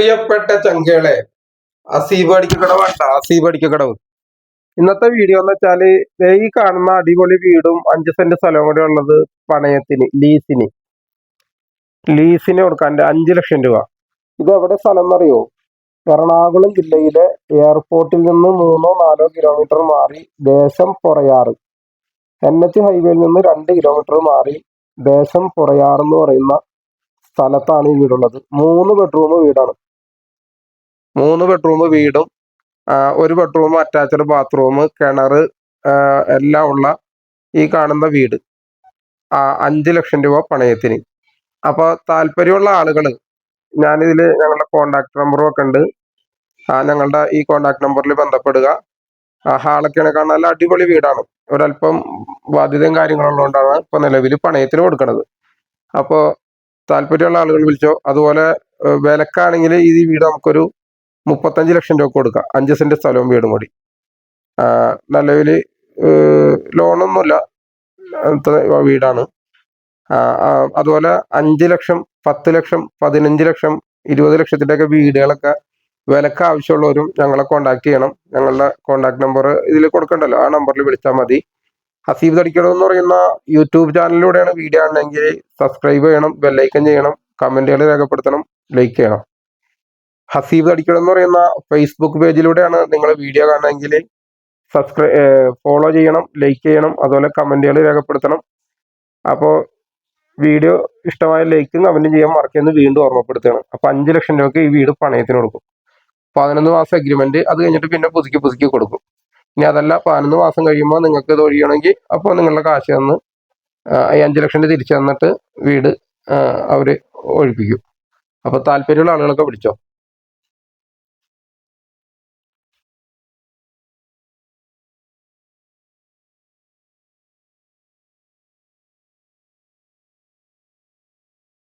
പ്രിയപ്പെട്ട ചങ്കകളെ അസീബ് അടിക്കക്കടവ് വേണ്ട അസീബ് അടിക്കക്കടവ് ഇന്നത്തെ വീഡിയോ എന്ന് വെച്ചാൽ ദേ ഈ കാണുന്ന അടിപൊളി വീടും അഞ്ച് സെന്റ് സ്ഥലവും കൂടെ ഉള്ളത് പണയത്തിന് ലീസിന് ലീസിന് കൊടുക്കാൻ അഞ്ച് ലക്ഷം രൂപ. ഇത് എവിടെ സ്ഥലം എന്നറിയോ? എറണാകുളം ജില്ലയിലെ എയർപോർട്ടിൽ നിന്ന് മൂന്നോ നാലോ കിലോമീറ്റർ മാറി ദേശം പുറയാറ്. എൻ എച്ച് ഹൈവേയിൽ നിന്ന് രണ്ട് കിലോമീറ്റർ മാറി ദേശം പുറയാറെന്ന് പറയുന്ന സ്ഥലത്താണ് ഈ വീടുള്ളത്. മൂന്ന് ബെഡ്റൂം വീടാണ്. മൂന്ന് ബെഡ്റൂം വീടും ഒരു ബെഡ്റൂം അറ്റാച്ച്ഡ് ബാത്റൂം കിണർ എല്ലാം ഉള്ള ഈ കാണുന്ന വീട്. അഞ്ച് ലക്ഷം രൂപ പണയത്തിന്. അപ്പോൾ താല്പര്യമുള്ള ആളുകൾ ഞാനിതിൽ ഞങ്ങളുടെ കോണ്ടാക്ട് നമ്പറും ഒക്കെ ഉണ്ട്. ആ ഞങ്ങളുടെ ഈ കോണ്ടാക്ട് നമ്പറിൽ ബന്ധപ്പെടുക. ആ ഹാളൊക്കെയാണ് കാണാൻ നല്ല അടിപൊളി വീടാണ്. ഒരല്പം ബാധ്യതയും കാര്യങ്ങളുള്ളതുകൊണ്ടാണ് ഇപ്പോൾ നിലവിൽ പണയത്തിന് കൊടുക്കുന്നത് അപ്പോൾ താല്പര്യമുള്ള ആളുകൾ വിളിച്ചോ അതുപോലെ വിലക്കാണെങ്കിൽ ഈ വീട് നമുക്കൊരു മുപ്പത്തഞ്ച് ലക്ഷം രൂപ കൊടുക്കാം. അഞ്ച് സെന്റ് സ്ഥലവും വീടും കൂടി. നിലവിൽ ലോണൊന്നുമില്ല. വീടാണ്. അതുപോലെ അഞ്ച് ലക്ഷം പത്ത് ലക്ഷം പതിനഞ്ച് ലക്ഷം ഇരുപത് ലക്ഷത്തിന്റെയൊക്കെ വീടുകളൊക്കെ വിലക്ക് ആവശ്യമുള്ളവരും ഞങ്ങളെ കോണ്ടാക്ട് ചെയ്യണം. ഞങ്ങളുടെ കോണ്ടാക്ട് നമ്പർ ഇതിൽ കൊടുക്കണ്ടല്ലോ. ആ നമ്പറിൽ വിളിച്ചാൽ മതി. ഹസീബ് തടിക്കണം എന്ന് പറയുന്ന യൂട്യൂബ് ചാനലിലൂടെയാണ് വീഡിയോ ആണെങ്കിൽ സബ്സ്ക്രൈബ് ചെയ്യണം ബെല്ലൈക്കൻ ചെയ്യണം കമന്റുകൾ രേഖപ്പെടുത്തണം ലൈക്ക് ചെയ്യണം. ഹസീബ് തടിക്കണം എന്ന് പറയുന്ന ഫേസ്ബുക്ക് പേജിലൂടെയാണ് നിങ്ങൾ വീഡിയോ കാണണമെങ്കിൽ സബ്സ്ക്രൈ ഫോളോ ചെയ്യണം ലൈക്ക് ചെയ്യണം അതുപോലെ കമന്റുകൾ രേഖപ്പെടുത്തണം. അപ്പോൾ വീഡിയോ ഇഷ്ടമായ ലൈക്കും കമന്റും ചെയ്യാൻ മറക്കുന്നത് വീണ്ടും ഓർമ്മപ്പെടുത്തുകയാണ്. അപ്പോൾ അഞ്ച് ലക്ഷം രൂപയ്ക്ക് ഈ വീട് പണയത്തിന് കൊടുക്കും. പതിനൊന്ന് മാസം അഗ്രിമെന്റ് അത് കഴിഞ്ഞിട്ട് പിന്നെ പുതുക്കി പുതുക്കി കൊടുക്കും. ഇനി അതല്ല പതിനൊന്ന് മാസം കഴിയുമ്പോൾ നിങ്ങൾക്ക് ഇത് ഒഴിയണമെങ്കിൽ അപ്പോൾ നിങ്ങളുടെ കാശ് തന്ന് ഈ അഞ്ച് ലക്ഷം തിരിച്ചു തന്നിട്ട് വീട് അവർ ഒഴിപ്പിക്കും. അപ്പോൾ താല്പര്യമുള്ള ആളുകളൊക്കെ വിളിച്ചോ.